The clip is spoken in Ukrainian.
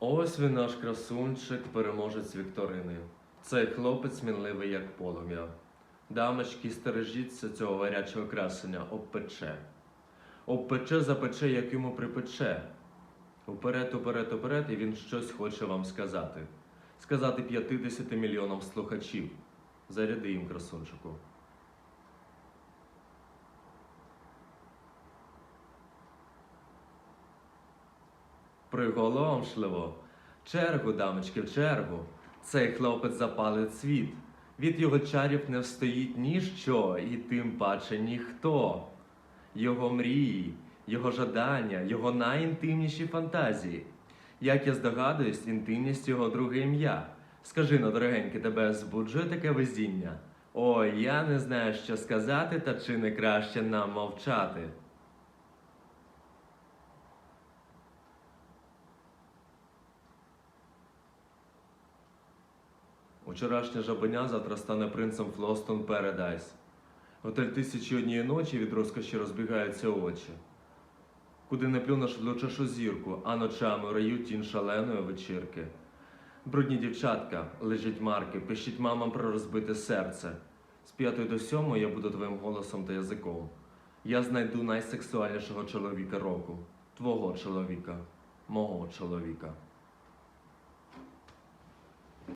Ось він наш красунчик, переможець Вікторини. Цей хлопець сміливий, як полум'я. Дамочки, стережіться цього гарячого красення, обпече. Обпече, запече, як йому припече. Уперед, уперед, уперед, і він щось хоче вам сказати. Сказати 50 мільйонам слухачів. Заряди їм красунчику. Приголомшливо. Чергу, дамочки, в чергу. Цей хлопець запалить світ. Від його чарів не встоїть ніщо, і тим паче ніхто. Його мрії, його жадання, його найінтимніші фантазії. Як я здогадуюсь, інтимність його друге ім'я. Скажи но, дорогенький, тебе збуджує таке везіння? Ой, я не знаю, що сказати, та чи не краще нам мовчати. Вчорашня жабеня завтра стане принцем Флостон Передайс. Готель тисячі однієї ночі від розкоші розбігаються очі. Куди не плюнеш влучиш зірку, а ночами у раю тінь шаленої вечірки. Брудні дівчатка, лежать марки, пишіть мамам про розбите серце. З п'ятої до сьомої я буду твоїм голосом та язиком. Я знайду найсексуальнішого чоловіка року, твого чоловіка, мого чоловіка.